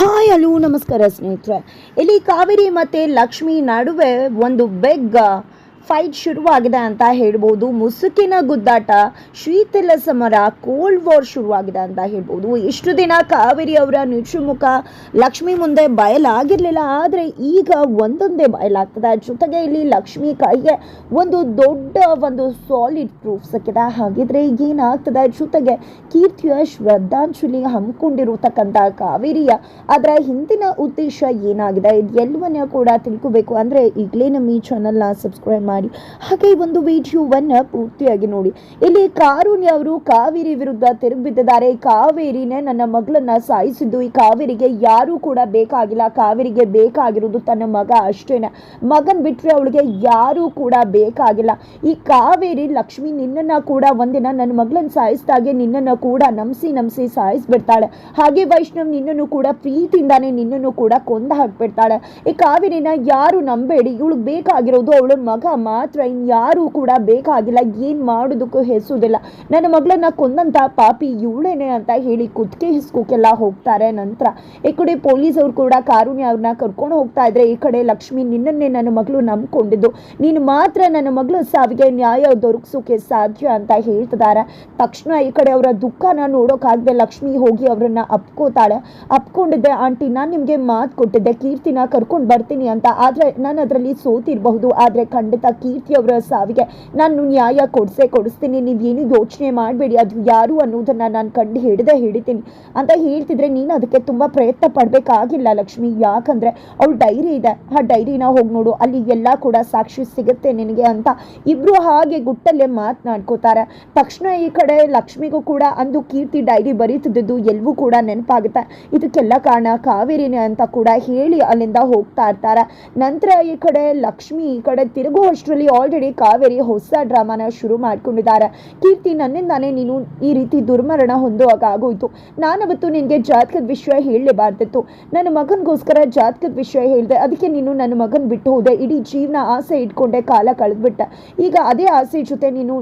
Hi hello ನಮಸ್ಕಾರ ಸ್ನೇಹಿತರೆ. ಇಲ್ಲಿ ಕಾವೇರಿ ಮತ್ತು ಲಕ್ಷ್ಮಿ ನಡುವೆ ಒಂದು ಬೆಗ್ ಫೈಟ್ ಶುರುವಾಗಿದೆ ಅಂತ ಹೇಳ್ಬೋದು. ಮುಸುಕಿನ ಗುದ್ದಾಟ, ಶೀತಲ ಸಮರ, ಕೋಲ್ಡ್ ವಾರ್ ಶುರುವಾಗಿದೆ ಅಂತ ಹೇಳ್ಬೋದು. ಇಷ್ಟು ದಿನ ಕಾವೇರಿ ಅವರ ನಿಶುಮುಖ ಲಕ್ಷ್ಮಿ ಮುಂದೆ ಬಯಲಾಗಿರಲಿಲ್ಲ. ಆದರೆ ಈಗ ಒಂದೊಂದೇ ಬಯಲಾಗ್ತದೆ. ಜೊತೆಗೆ ಇಲ್ಲಿ ಲಕ್ಷ್ಮಿ ಕೈಗೆ ಒಂದು ದೊಡ್ಡ ಒಂದು ಸಾಲಿಡ್ ಪ್ರೂಫ್ ಸಿಕ್ಕಿದೆ. ಹಾಗಿದ್ರೆ ಏನಾಗ್ತದೆ? ಜೊತೆಗೆ ಕೀರ್ತಿಯ ಶ್ರದ್ಧಾಂಜಲಿ ಹಮ್ಮಿಕೊಂಡಿರತಕ್ಕಂಥ ಕಾವೇರಿಯ ಅದರ ಹಿಂದಿನ ಉದ್ದೇಶ ಏನಾಗಿದೆ? ಇದು ಎಲ್ಲವನ್ನ ಕೂಡ ತಿಳ್ಕೋಬೇಕು. ಅಂದರೆ ಈಗಲೇ ನಮ್ಮ ಈ ಚಾನಲ್ನ ಸಬ್ಸ್ಕ್ರೈಬ್ ಮಾಡಿ. ಹಾಗೆ ಈ ಒಂದು ವಿಡಿಯೋವನ್ನು ಪೂರ್ತಿಯಾಗಿ ನೋಡಿ. ಇಲ್ಲಿ ಕಾರುಣ್ಯ ಅವರು ಕಾವೇರಿ ವಿರುದ್ಧ ತಿರುಗಿಬಿದ್ದಿದ್ದಾರೆ ಕಾವೇರಿನೇ ನನ್ನ ಮಗಳನ್ನ ಸಾಯಿಸಿದ್ದು. ಈ ಕಾವೇರಿಗೆ ಯಾರೂ ಕೂಡ ಬೇಕಾಗಿಲ್ಲ. ಕಾವೇರಿಗೆ ಬೇಕಾಗಿರೋದು ತನ್ನ ಮಗ ಅಷ್ಟೇನೆ. ಮಗನ್ ಬಿಟ್ರೆ ಅವಳಿಗೆ ಯಾರೂ ಕೂಡ ಬೇಕಾಗಿಲ್ಲ. ಈ ಕಾವೇರಿ ಲಕ್ಷ್ಮಿ ನಿನ್ನನ್ನ ಕೂಡ ಒಂದಿನ ನನ್ನ ಮಗಳನ್ನ ಸಾಯಿಸಿದಾಗೆ ನಿನ್ನನ್ನು ಕೂಡ ನಂಬಿಸಿ ನಂಬಿಸಿ ಸಾಯಿಸ್ಬಿಡ್ತಾಳೆ. ಹಾಗೆ ವೈಷ್ಣವ್ ನಿನ್ನನ್ನು ಕೂಡ ಪ್ರೀತಿಯಿಂದಾನೆ ನಿನ್ನನ್ನು ಕೂಡ ಕೊಂದ ಹಾಕ್ಬಿಡ್ತಾಳೆ. ಈ ಕಾವೇರಿನ ಯಾರು ನಂಬೇಡಿ. ಇವಳಿಗೆ ಬೇಕಾಗಿರೋದು ಅವಳ ಮಗ ಮಾತ್ರ ಇನ್ಯಾರೂ ಕೂಡ ಬೇಕಾಗಿಲ್ಲ, ಏನು ಮಾಡೋದಕ್ಕೂ ಹೆಸೋದಿಲ್ಲ. ನನ್ನ ಮಗಳನ್ನ ಕೊಂದಂತ ಪಾಪಿ ಇವಳೇನೆ ಅಂತ ಹೇಳಿ ಕುತ್ತಿಗೆ ಹಿಸ್ಕೋಕೆಲ್ಲ ಹೋಗ್ತಾರೆ. ನಂತರ ಈ ಕಡೆ ಪೊಲೀಸ್ ಅವ್ರು ಕೂಡ ಕಾರುಣ್ಯ ಅವ್ರನ್ನ ಕರ್ಕೊಂಡು ಹೋಗ್ತಾ ಇದ್ರೆ ಈ ಕಡೆ ಲಕ್ಷ್ಮಿ ನಿನ್ನನ್ನೇ ನನ್ನ ಮಗಳು ನಂಬ್ಕೊಂಡಿದ್ದು. ನೀನು ಮಾತ್ರ ನನ್ನ ಮಗಳ ಸಾವಿಗೆ ನ್ಯಾಯ ದೊರಕಿಸೋಕೆ ಸಾಧ್ಯ ಅಂತ ಹೇಳ್ತಿದ್ದಾರೆ. ತಕ್ಷಣ ಈ ಕಡೆ ಅವರ ದುಃಖನ ನೋಡೋಕ್ಕಾಗದೆ ಲಕ್ಷ್ಮಿ ಹೋಗಿ ಅವರನ್ನ ಅಪ್ಕೋತಾಳೆ. ಅಪ್ಕೊಂಡಿದ್ದೆ, ಆಂಟಿ, ನಾನು ನಿಮಗೆ ಮಾತು ಕೊಟ್ಟಿದ್ದೆ, ಕೀರ್ತಿನ ಕರ್ಕೊಂಡು ಬರ್ತೀನಿ ಅಂತ. ಆದರೆ ನಾನು ಅದರಲ್ಲಿ ಸೋತಿರಬಹುದು. ಆದರೆ ಖಂಡಿತ ಕೀರ್ತಿ ಅವರ ಸಾವಿಗೆ. ನಾನು ನ್ಯಾಯ ಕೊಡಿಸೇ ಕೊಡಿಸ್ತೀನಿ. ನೀವೇನು ಯೋಚನೆ ಮಾಡಬೇಡಿ. ಅದು ಯಾರು ಅನ್ನೋದನ್ನ ನಾನು ಕಂಡು ಹಿಡಿದೇ ಹಿಡಿತೀನಿ. ಅಂತ ಹೇಳ್ತಿದ್ರೆ ನೀನು ಅದಕ್ಕೆ ತುಂಬ ಪ್ರಯತ್ನ ಪಡಬೇಕಾಗಿಲ್ಲ ಲಕ್ಷ್ಮಿ. ಯಾಕಂದ್ರೆ ಅವಳು ಡೈರಿ ಇದೆ. ಆ ಡೈರಿನ ಹೋಗಿ ನೋಡು. ಅಲ್ಲಿ ಎಲ್ಲ ಕೂಡ ಸಾಕ್ಷಿ ಸಿಗುತ್ತೆ ನಿನಗೆ ಅಂತ ಇಬ್ರು ಹಾಗೆ ಗುಟ್ಟಲ್ಲೇ ಮಾತನಾಡ್ಕೋತಾರೆ ತಕ್ಷಣ ಈ ಕಡೆ ಲಕ್ಷ್ಮಿಗೂ ಕೂಡ ಅಂದು ಕೀರ್ತಿ ಡೈರಿ ಬರೀತಿದ್ದು ಎಲ್ಲವೂ ಕೂಡ ನೆನಪಾಗುತ್ತೆ. ಇದಕ್ಕೆಲ್ಲ ಕಾರಣ ಕಾವೇರಿನೇ ಅಂತ ಕೂಡ ಹೇಳಿ ಅಲ್ಲಿಂದ ಹೋಗ್ತಾ ಇರ್ತಾರೆ. ನಂತರ ಈ ಕಡೆ ಲಕ್ಷ್ಮಿ ಈ ಕಡೆ ತಿರುಗೋ ಅಷ್ಟರಲ್ಲಿ ಆಲ್ರೆಡಿ ಕಾವೇರಿ ಹೊಸ ಡ್ರಾಮಾನ ಶುರು ಮಾಡ್ಕೊಂಡಿದ್ದಾರೆ. ಕೀರ್ತಿ ನನ್ನಿಂದಾನೇ ನೀನು ಈ ರೀತಿ ದುರ್ಮರಣ ಹೊಂದುವಾಗ ಆಗೋಯ್ತು ನಾನವತ್ತು ನಿನಗೆ ಜಾತಕದ ವಿಷಯ ಹೇಳಲೇಬಾರ್ದಿತ್ತು ನನ್ನ ಮಗನಿಗೋಸ್ಕರ ಜಾತಕದ ವಿಷಯ ಹೇಳಿದೆ. ಅದಕ್ಕೆ ನೀನು ನನ್ನ ಮಗನ ಬಿಟ್ಟು ಹೋದೆ. ಇಡೀ ಜೀವನ ಆಸೆ ಇಟ್ಕೊಂಡೆ ಕಾಲ ಕಳೆದ್ಬಿಟ್ಟೆ. ಈಗ ಅದೇ ಆಸೆ ಜೊತೆ ನೀನು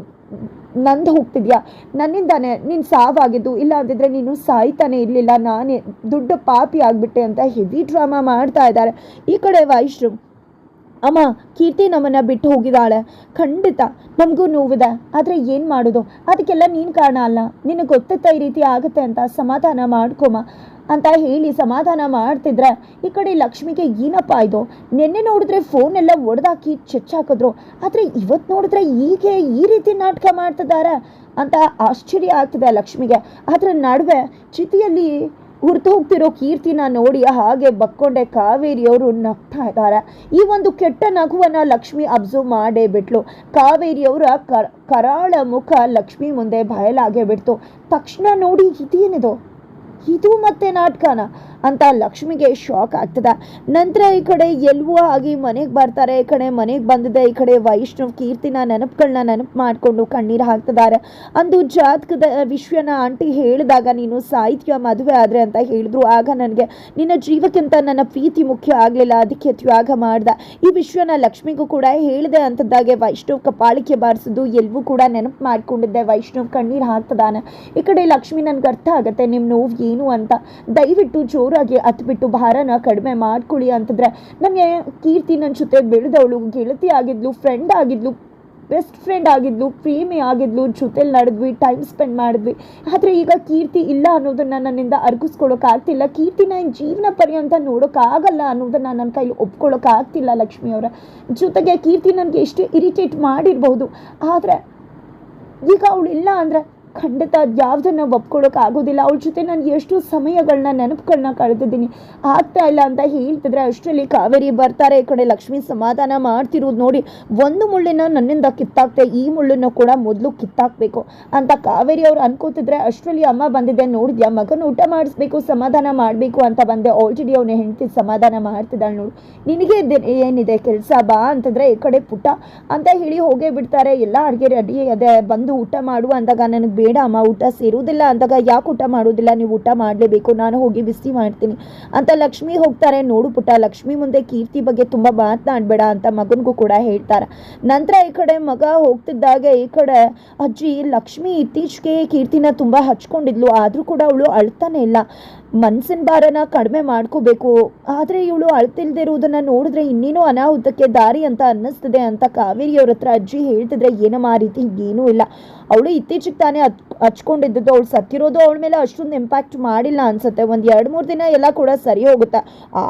ನಂದು ಹೋಗ್ತಿದ್ಯಾ? ನನ್ನಿಂದಾನೆ ನೀನು ಸಾವಾಗಿದ್ದು. ಇಲ್ಲ ಅಂದಿದ್ರೆ ನೀನು ಸಾಯ್ತಾನೆ ಇರಲಿಲ್ಲ. ನಾನೇ ದೊಡ್ಡ ಪಾಪಿ ಆಗಿಬಿಟ್ಟೆ ಅಂತ ಹೆವಿ ಡ್ರಾಮಾ ಮಾಡ್ತಾ ಇದ್ದಾರೆ. ಈ ಕಡೆ ವೈಷ್ಣವ್ ಅಮ್ಮ, ಕೀರ್ತಿ ನಮ್ಮನ್ನ ಬಿಟ್ಟು ಹೋಗಿದ್ದಾಳೆ. ಖಂಡಿತ, ನಮಗೂ ನೋವಿದೆ. ಆದರೆ ಏನು ಮಾಡೋದು? ಅದಕ್ಕೆಲ್ಲ ನೀನು ಕಾರಣ ಅಲ್ಲ. ನಿನಗೆ ಗೊತ್ತಿತ್ತ ಈ ರೀತಿ ಆಗುತ್ತೆ ಅಂತ ಸಮಾಧಾನ ಮಾಡ್ಕೊಮ್ಮ. ಅಂತ ಹೇಳಿ ಸಮಾಧಾನ ಮಾಡ್ತಿದ್ರೆ ಈ ಕಡೆ ಲಕ್ಷ್ಮಿಗೆ ಏನಪ್ಪ ಇದು? ನಿನ್ನೆ ನೋಡಿದ್ರೆ ಫೋನ್ ಎಲ್ಲ ಒಡೆದಾಕಿ ಚೆಚ್ಚಾಕಿದ್ರು. ಆದರೆ ಇವತ್ತು ನೋಡಿದ್ರೆ ಹೀಗೆ ಈ ರೀತಿ ನಾಟಕ ಮಾಡ್ತಿದ್ದಾರೆ ಅಂತ ಆಶ್ಚರ್ಯ ಆಗ್ತಿದೆ ಲಕ್ಷ್ಮಿಗೆ. ಅದರ ನಡುವೆ ಚಿತಿಯಲ್ಲಿ ಹುರ್ತು ಹೋಗ್ತಿರೋ ಕೀರ್ತಿನ ನೋಡಿ ಹಾಗೆ ಬಕ್ಕೊಂಡೆ ಕಾವೇರಿಯವರು ನಗ್ತಾ ಇದ್ದಾರೆ. ಈ ಒಂದು ಕೆಟ್ಟ ನಗುವನ್ನ ಲಕ್ಷ್ಮಿ ಅಬ್ಸರ್ವ್ ಮಾಡೇ ಬಿಟ್ಲು. ಕಾವೇರಿಯವರ ಕರಾಳ ಮುಖ ಲಕ್ಷ್ಮಿ ಮುಂದೆ ಬಯಲಾಗೇ ಬಿಡ್ತು. ತಕ್ಷಣ ನೋಡಿ ಇದೇನಿದು? ಇದು ಮತ್ತೆ ನಾಟಕನ? ಅಂತ ಲಕ್ಷ್ಮಿಗೆ ಶಾಕ್ ಆಗ್ತದೆ. ನಂತರ ಈ ಕಡೆ ಎಲ್ಲವೂ ಆಗಿ ಮನೆಗೆ ಬರ್ತಾರೆ. ಈ ಕಡೆ ಮನೆಗೆ ಬಂದಿದೆ. ಈ ಕಡೆ ವೈಷ್ಣವ್ ಕೀರ್ತಿನ ನೆನಪುಗಳನ್ನ ನೆನಪು ಮಾಡಿಕೊಂಡು ಕಣ್ಣೀರು ಹಾಕ್ತಿದ್ದಾರೆ. ಅಂದು ಜಾತಕದ ವಿಷಯನ ಆಂಟಿ ಹೇಳಿದಾಗ, ನೀನು ಸಾಹಿತ್ಯ ಮದುವೆ ಆದರೆ ಅಂತ ಹೇಳಿದ್ರು. ಆಗ ನನಗೆ, ನಿನ್ನ ಜೀವಕ್ಕಿಂತ ನನ್ನ ಪ್ರೀತಿ ಮುಖ್ಯ ಆಗಲಿಲ್ಲ. ಅದಕ್ಕೆ ತ್ಯಾಗ ಮಾಡ್ದ. ಈ ವಿಷಯನ ಲಕ್ಷ್ಮಿಗೂ ಕೂಡ ಹೇಳಿದೆ ಅಂತದ್ದಾಗೆ ವೈಷ್ಣವ್ ಕಪಾಳಿಕೆ ಬಾರಿಸಿದ್ದು ಎಲ್ವೂ ಕೂಡ ನೆನಪು ಮಾಡ್ಕೊಂಡಿದ್ದೆ. ವೈಷ್ಣವ್ ಕಣ್ಣೀರು ಹಾಕ್ತದಾನೆ ಈ ಕಡೆ ಲಕ್ಷ್ಮಿ ನನಗೆ ಅರ್ಥ ಆಗುತ್ತೆ. ನಿಮ್ಮ ನೋವು ಏನು ಅಂತ. ದಯವಿಟ್ಟು ಜೋರಾಗಿ ಹತ್ಬಿಟ್ಟು ಭಾರನ ಕಡಿಮೆ ಮಾಡ್ಕೊಳ್ಳಿ ಅಂತಂದ್ರೆ ನನಗೆ ಕೀರ್ತಿ ನನ್ನ ಜೊತೆ ಬೆಳೆದವಳು, ಗೆಳತಿ ಆಗಿದ್ಲು ಫ್ರೆಂಡ್ ಆಗಿದ್ಲು ಬೆಸ್ಟ್ ಫ್ರೆಂಡ್ ಆಗಿದ್ಲು, ಪ್ರೇಮಿ ಆಗಿದ್ಲು, ಜೊತೆಲಿ ನಡೆದ್ವಿ ಟೈಮ್ ಸ್ಪೆಂಡ್ ಮಾಡಿದ್ವಿ. ಆದರೆ ಈಗ ಕೀರ್ತಿ ಇಲ್ಲ ಅನ್ನೋದನ್ನ ನನ್ನಿಂದ ಅರ್ಗಿಸ್ಕೊಳ್ಳೋಕ್ಕಾಗ್ತಿಲ್ಲ ಕೀರ್ತಿನ ಜೀವನ ಪರ್ಯಂತ ನೋಡೋಕ್ಕಾಗಲ್ಲ ಅನ್ನೋದನ್ನ ನನ್ನ ಕೈಲಿ ಒಪ್ಕೊಳ್ಳೋಕ್ಕಾಗ್ತಿಲ್ಲ ಲಕ್ಷ್ಮಿ ಅವರ. ಜೊತೆಗೆ ಕೀರ್ತಿ ನನಗೆ ಎಷ್ಟು ಇರಿಟೇಟ್ ಮಾಡಿರ್ಬೋದು, ಆದರೆ ಈಗ ಅವಳು ಇಲ್ಲ ಅಂದರೆ ಖಂಡಿತ ಯಾವುದನ್ನು ಒಪ್ಕೊಳ್ಳೋಕೆ ಆಗೋದಿಲ್ಲ. ಅವಳ ಜೊತೆ ನಾನು ಎಷ್ಟು ಸಮಯಗಳನ್ನ ನೆನಪುಗಳನ್ನ ಕಳೆದಿದ್ದೀನಿ. ಆಗ್ತಾ ಇಲ್ಲ ಅಂತ ಹೇಳ್ತಿದ್ರೆ ಅಷ್ಟರಲ್ಲಿ ಕಾವೇರಿ ಬರ್ತಾರೆ. ಈ ಕಡೆ ಲಕ್ಷ್ಮಿ ಸಮಾಧಾನ ಮಾಡ್ತಿರೋದು ನೋಡಿ ಒಂದು ಮುಳ್ಳಿನ ನನ್ನಿಂದ ಕಿತ್ತಾಕ್ತೆ, ಈ ಮುಳ್ಳನ್ನು ಕೂಡ ಮೊದಲು ಕಿತ್ತಾಕ್ಬೇಕು ಅಂತ ಕಾವೇರಿ ಅವ್ರು ಅನ್ಕೋತಿದ್ರೆ ಅಷ್ಟರಲ್ಲಿ ಅಮ್ಮ ಬಂದಿದ್ದೆ ನೋಡಿದ್ಯಾ? ಮಗನ ಊಟ ಮಾಡಿಸ್ಬೇಕು, ಸಮಾಧಾನ ಮಾಡಬೇಕು ಅಂತ ಬಂದೆ. ಆಲ್ರೆಡಿ ಅವನ ಹೆಂಡತಿ ಸಮಾಧಾನ ಮಾಡ್ತಿದ್ದಾಳೆ ನೋಡು. ನಿನಗೆ ಏನಿದೆ? ಕೆಲಸ ಬಾ ಅಂತಂದ್ರೆ ಈ ಕಡೆ ಪುಟ್ಟ ಅಂತ ಹೇಳಿ ಹೋಗೇ ಬಿಡ್ತಾರೆ. ಎಲ್ಲ ಅಡುಗೆ ರೆಡಿ ಅದೇ ಬಂದು ಊಟ ಮಾಡು ಅಂದಾಗ ನನಗೆ ಬೇಡ ಅಮ್ಮ ಊಟ ಸೇರುವುದಿಲ್ಲ ಅಂದಾಗ ಯಾಕೆ ಊಟ ಮಾಡೋದಿಲ್ಲ ನೀವು ಊಟ ಮಾಡಲೇಬೇಕು, ನಾನು ಹೋಗಿ ಬಿಸಿ ಮಾಡ್ತೀನಿ. ಅಂತ ಲಕ್ಷ್ಮಿ ಹೋಗ್ತಾರೆ. ನೋಡು ಪುಟ್ಟ, ಲಕ್ಷ್ಮಿ ಮುಂದೆ ಕೀರ್ತಿ ಬಗ್ಗೆ ತುಂಬ ಮಾತನಾಡಬೇಡ ಅಂತ ಮಗನಿಗೂ ಕೂಡ ಹೇಳ್ತಾರೆ. ನಂತರ ಈ ಕಡೆ ಮಗ ಹೋಗ್ತಿದ್ದಾಗ ಈ ಕಡೆ ಅಜ್ಜಿ ಲಕ್ಷ್ಮಿ ಇತ್ತೀಚೆಗೆ ಕೀರ್ತಿನ ತುಂಬ ಹಚ್ಕೊಂಡಿದ್ಲು. ಆದರೂ ಕೂಡ ಅವಳು ಅಳ್ತಾನೆ ಇಲ್ಲ. ಮನ್ಸಿನ ಭಾರನ ಕಡಿಮೆ ಮಾಡ್ಕೋಬೇಕು. ಆದರೆ ಇವಳು ಅಳ್ತಿಲ್ದಿರುವುದನ್ನ ನೋಡಿದ್ರೆ ಇನ್ನೇನು ಅನಾಹುತಕ್ಕೆ ದಾರಿ ಅಂತ ಅನ್ನಿಸ್ತದೆ ಅಂತ ಕಾವೇರಿಯವ್ರ ಹತ್ರ ಅಜ್ಜಿ ಹೇಳ್ತಿದ್ರೆ ಏನಮ್ಮ ಆ ರೀತಿ ಏನೂ ಇಲ್ಲ. ಅವಳು ಇತ್ತೀಚೆಗೆ ತಾನೇ ಹತ್ ಹಚ್ಕೊಂಡಿದ್ದು ಅವಳು ಸತ್ತಿರೋದು ಅವಳ ಮೇಲೆ ಅಷ್ಟೊಂದು ಇಂಪ್ಯಾಕ್ಟ್ ಮಾಡಿಲ್ಲ ಅನ್ಸುತ್ತೆ. ಒಂದು ಎರಡು ಮೂರು ದಿನ ಎಲ್ಲ ಕೂಡ ಸರಿ ಹೋಗುತ್ತೆ.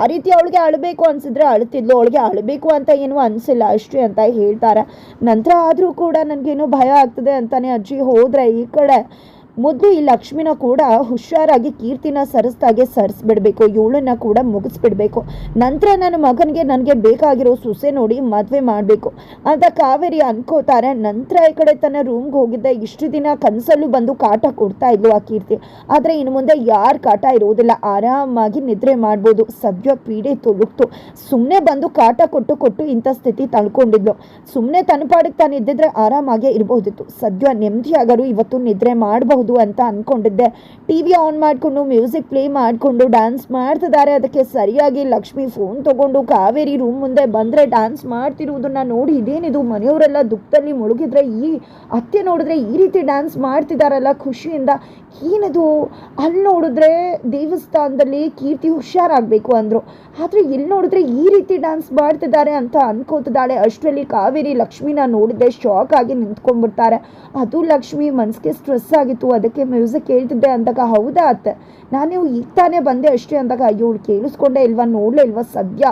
ಆ ರೀತಿ ಅವಳಿಗೆ ಅಳಬೇಕು ಅನ್ಸಿದ್ರೆ ಅಳ್ತಿದ್ಲು, ಅವಳಿಗೆ ಅಳಬೇಕು ಅಂತ ಏನೂ ಅನಿಸಿಲ್ಲ ಅಷ್ಟೇ ಅಂತ ಹೇಳ್ತಾರೆ. ನಂತರ ಆದರೂ ಕೂಡ ನನಗೇನೋ ಭಯ ಆಗ್ತದೆ ಅಂತಾನೆ ಅಜ್ಜಿ ಹೋದರೆ ಈ ಕಡೆ. ಮೊದಲು ಈ ಲಕ್ಷ್ಮಿನ ಕೂಡ ಹುಷಾರಾಗಿ ಕೀರ್ತಿನ ಸರಿಸ್ದಾಗೆ ಸರಿಸ್ಬಿಡ್ಬೇಕು, ಇವಳನ್ನ ಕೂಡ ಮುಗಿಸ್ಬಿಡ್ಬೇಕು. ನಂತರ ನನ್ನ ಮಗನಿಗೆ ನನಗೆ ಬೇಕಾಗಿರೋ ಸೊಸೆ ನೋಡಿ ಮದುವೆ ಮಾಡಬೇಕು ಅಂತ ಕಾವೇರಿ ಅನ್ಕೋತಾರೆ. ನಂತರ ಈ ಕಡೆ ತನ್ನ ರೂಮ್ಗೆ ಹೋಗಿದ್ದೆ ಇಷ್ಟು ದಿನ ಕನಸಲ್ಲೂ ಬಂದು ಕಾಟ ಕೊಡ್ತಾ ಇದ್ಲು ಆ ಕೀರ್ತಿ. ಆದರೆ ಇನ್ನು ಮುಂದೆ ಯಾರ ಕಾಟ ಇರೋದಿಲ್ಲ. ಆರಾಮಾಗಿ ನಿದ್ರೆ ಮಾಡ್ಬೋದು. ಸದ್ಯ ಪೀಡೆ ತೊಲುಕ್ತು ಸುಮ್ಮನೆ ಬಂದು ಕಾಟ ಕೊಟ್ಟು ಕೊಟ್ಟು ಇಂಥ ಸ್ಥಿತಿ ತಳ್ಕೊಂಡಿದ್ಲು. ಸುಮ್ಮನೆ ತನ್ನ ಪಾಡಿಗೆ ತಾನು ಇದ್ದಿದ್ರೆ ಆರಾಮಾಗೇ ಇರಬಹುದಿತ್ತು ಸದ್ಯ ನೆಮ್ಮದಿಯಾಗರು ಇವತ್ತು ನಿದ್ರೆ ಮಾಡಬಹುದು. ಅಂತ ಅಂದ್ಕೊಂಡಿದ್ದೆ ಟಿ ವಿ ಆನ್ ಮಾಡಿಕೊಂಡು, ಮ್ಯೂಸಿಕ್ ಪ್ಲೇ ಮಾಡಿಕೊಂಡು ಡ್ಯಾನ್ಸ್ ಮಾಡ್ತಿದ್ದಾರೆ. ಅದಕ್ಕೆ ಸರಿಯಾಗಿ ಲಕ್ಷ್ಮಿ ಫೋನ್ ತೊಗೊಂಡು ಕಾವೇರಿ ರೂಮ್ ಮುಂದೆ ಬಂದರೆ ಡ್ಯಾನ್ಸ್ ಮಾಡ್ತಿರುವುದನ್ನು ನೋಡಿ ಇದೇನಿದು? ಮನೆಯವರೆಲ್ಲ ದುಃಖದಲ್ಲಿ ಮುಳುಗಿದ್ರೆ ಈ ಅತ್ತೆ ನೋಡಿದ್ರೆ ಈ ರೀತಿ ಡ್ಯಾನ್ಸ್ ಮಾಡ್ತಿದ್ದಾರಲ್ಲ ಖುಷಿಯಿಂದ. ಏನದು? ಅಲ್ಲಿ ನೋಡಿದ್ರೆ ದೇವಸ್ಥಾನದಲ್ಲಿ ಕೀರ್ತಿ ಹುಷಾರಾಗಬೇಕು ಅಂದರು. ಆದರೆ ಇಲ್ಲಿ ನೋಡಿದ್ರೆ ಈ ರೀತಿ ಡ್ಯಾನ್ಸ್ ಮಾಡ್ತಿದ್ದಾರೆ ಅಂತ ಅನ್ಕೋತಿದ್ದಾಳೆ. ಅಷ್ಟರಲ್ಲಿ ಕಾವೇರಿ ಲಕ್ಷ್ಮಿನ ನೋಡಿದ್ರೆ ಶಾಕ್ ಆಗಿ ನಿಂತ್ಕೊಂಡ್ಬಿಡ್ತಾರೆ. ಅದು ಲಕ್ಷ್ಮಿ ಮನಸ್ಸಿಗೆ ಸ್ಟ್ರೆಸ್ ಆಗಿತ್ತು ಅದಕ್ಕೆ ಮ್ಯೂಸಿಕ್ ಕೇಳ್ತಿದ್ದೆ ಅಂದಾಗ ಹೌದಾ ಅತ್ತೆ? ನಾನು ಈಗ ತಾನೇ ಬಂದೆ ಅಷ್ಟೇ ಅಂದಾಗ ಅಯ್ಯೋ ಇವಳು ಕೇಳಿಸ್ಕೊಂಡೆ ಇಲ್ವಾ, ನೋಡಲೇ ಇಲ್ವಾ ಸದ್ಯ?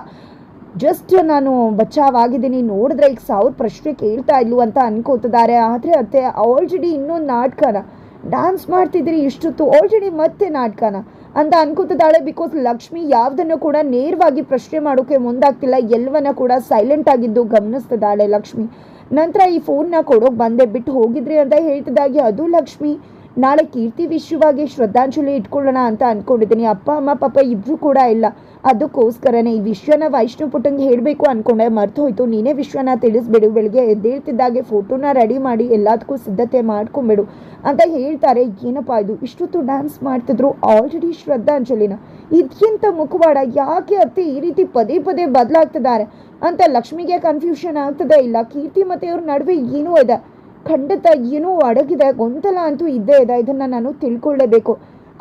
ಜಸ್ಟ್ ನಾನು ಬಚಾವಾಗಿದ್ದೀನಿ, ನೋಡಿದ್ರೆ ಈಗ ಸಾವಿರ ಪ್ರಶ್ನೆ ಕೇಳ್ತಾ ಇಲ್ವ ಅಂತ ಅನ್ಕೋತಿದ್ದಾರೆ. ಆದರೆ ಅತ್ತೆ ಆಲ್ರೆಡಿ ಇನ್ನೊಂದು ನಾಟಕನ ಡ್ಯಾನ್ಸ್ ಮಾಡ್ತಿದ್ರಿ ಇಷ್ಟೊತ್ತು ಆಲ್ರೆಡಿ ಮತ್ತೆ ನಾಟಕನ ಅಂತ ಅನ್ಕೋತಿದ್ದಾಳೆ ಬಿಕಾಸ್ ಲಕ್ಷ್ಮಿ ಯಾವುದನ್ನು ಕೂಡ ನೇರವಾಗಿ ಪ್ರಶ್ನೆ ಮಾಡೋಕೆ ಮುಂದಾಗ್ತಿಲ್ಲ ಎಲ್ಲವನ್ನ ಕೂಡ ಸೈಲೆಂಟ್ ಆಗಿದ್ದು ಗಮನಿಸ್ತಿದ್ದಾಳೆ ಲಕ್ಷ್ಮಿ. ನಂತರ ಈ ಫೋನ್ನ ಕೊಡೋಕೆ ಬಂದೆ, ಬಿಟ್ಟು ಹೋಗಿದ್ರಿ ಅಂತ ಹೇಳ್ತಿದ್ದಾಗೆ, ಅದು ಲಕ್ಷ್ಮಿ ನಾಳೆ ಕೀರ್ತಿ ವಿಶ್ವವಾಗಿ ಶ್ರದ್ಧಾಂಜಲಿ ಇಟ್ಕೊಳ್ಳೋಣ ಅಂತ ಅಂದ್ಕೊಂಡಿದ್ದೀನಿ ಅಪ್ಪ, ಅಮ್ಮ, ಪಾಪ ಇಬ್ರು ಕೂಡ ಇಲ್ಲ. ಅದಕ್ಕೋಸ್ಕರನೇ ಈ ವಿಶ್ವನ ವೈಷ್ಣು ಪುಟ್ಟಂಗೆ ಹೇಳಬೇಕು ಅಂದ್ಕೊಂಡೆ ಮರ್ತು ಹೋಯ್ತು. ನೀನೇ ವಿಶ್ವನ ತಿಳಿಸ್ಬಿಡು. ಬೆಳಿಗ್ಗೆ ಎದ್ದೇಳ್ತಿದ್ದಾಗೆ ಫೋಟೋನ ರೆಡಿ ಮಾಡಿ ಎಲ್ಲದಕ್ಕೂ ಸಿದ್ಧತೆ ಮಾಡ್ಕೊಂಬಿಡು ಅಂತ ಹೇಳ್ತಾರೆ. ಏನಪ್ಪ ಇದು? ಇಷ್ಟೊತ್ತು ಡ್ಯಾನ್ಸ್ ಮಾಡ್ತಿದ್ರು ಆಲ್ರೆಡಿ ಶ್ರದ್ಧಾಂಜಲಿನ. ಇದಕ್ಕಿಂತ ಮುಖವಾಡ ಯಾಕೆ ಅತ್ತೆ ಈ ರೀತಿ ಪದೇ ಪದೇ ಬದಲಾಗ್ತಿದ್ದಾರೆ? ಅಂತ ಲಕ್ಷ್ಮಿಗೆ ಕನ್ಫ್ಯೂಷನ್ ಆಗ್ತದೆ ಇಲ್ಲ. ಕೀರ್ತಿ ಮತ್ತೆ ಇವ್ರ ನಡುವೆ ಏನೂ ಇದೆ? ಖಂಡಿತ ಏನೂ ಅಡಗಿದೆ, ಗೊಂದಲ ಅಂತೂ ಇದ್ದೇ ಇದೆ. ಇದನ್ನು ನಾನು ತಿಳ್ಕೊಳ್ಳೇಬೇಕು.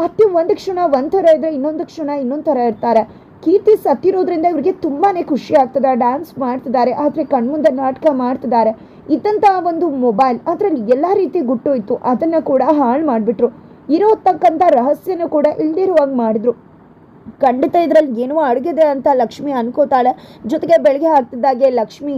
ಅತ್ತೆ ಒಂದು ಕ್ಷಣ ಒಂಥರ ಇದ್ದರೆ ಇನ್ನೊಂದು ಕ್ಷಣ ಇನ್ನೊಂದು ಥರ ಇರ್ತಾರೆ. ಕೀರ್ತಿ ಸತ್ತಿರೋದ್ರಿಂದ ಇವ್ರಿಗೆ ತುಂಬಾ ಖುಷಿ ಆಗ್ತದೆ. ಡ್ಯಾನ್ಸ್ ಮಾಡ್ತಿದ್ದಾರೆ, ಆದರೆ ಕಣ್ಮುಂದೆ ನಾಟಕ ಮಾಡ್ತಿದ್ದಾರೆ. ಇದ್ದಂಥ ಒಂದು ಮೊಬೈಲ್, ಅದರಲ್ಲಿ ಎಲ್ಲ ರೀತಿ ಗುಟ್ಟು ಇತ್ತು. ಅದನ್ನು ಕೂಡ ಹಾಳು ಮಾಡಿಬಿಟ್ರು. ಇರೋತಕ್ಕಂಥ ರಹಸ್ಯನೂ ಕೂಡ ಇಲ್ದಿರುವಾಗ ಮಾಡಿದ್ರು. ಖಂಡಿತ ಇದರಲ್ಲಿ ಏನೋ ಅಡಗಿದೆ ಅಂತ ಲಕ್ಷ್ಮಿ ಅನ್ಕೋತಾಳೆ. ಜೊತೆಗೆ ಬೆಳಗ್ಗೆ ಆಗ್ತಿದ್ದಾಗೆ ಲಕ್ಷ್ಮಿ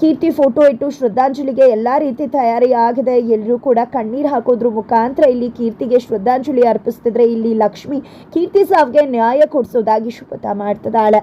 ಕೀರ್ತಿ ಫೋಟೋ ಇಟ್ಟು ಶ್ರದ್ಧಾಂಜಲಿಗೆ ಎಲ್ಲ ರೀತಿ ತಯಾರಿ ಆಗಿದೆ. ಎಲ್ಲರೂ ಕೂಡ ಕಣ್ಣೀರು ಹಾಕೋದ್ರ ಮುಖಾಂತರ ಇಲ್ಲಿ ಕೀರ್ತಿಗೆ ಶ್ರದ್ಧಾಂಜಲಿ ಅರ್ಪಿಸ್ತಿದ್ರೆ ಇಲ್ಲಿ ಲಕ್ಷ್ಮಿ ಕೀರ್ತಿ ಸಾವಿಗೆ ನ್ಯಾಯ ಕೊಡಿಸೋದಾಗಿ ಶಪಥ ಮಾಡ್ತಿದ್ದಾಳೆ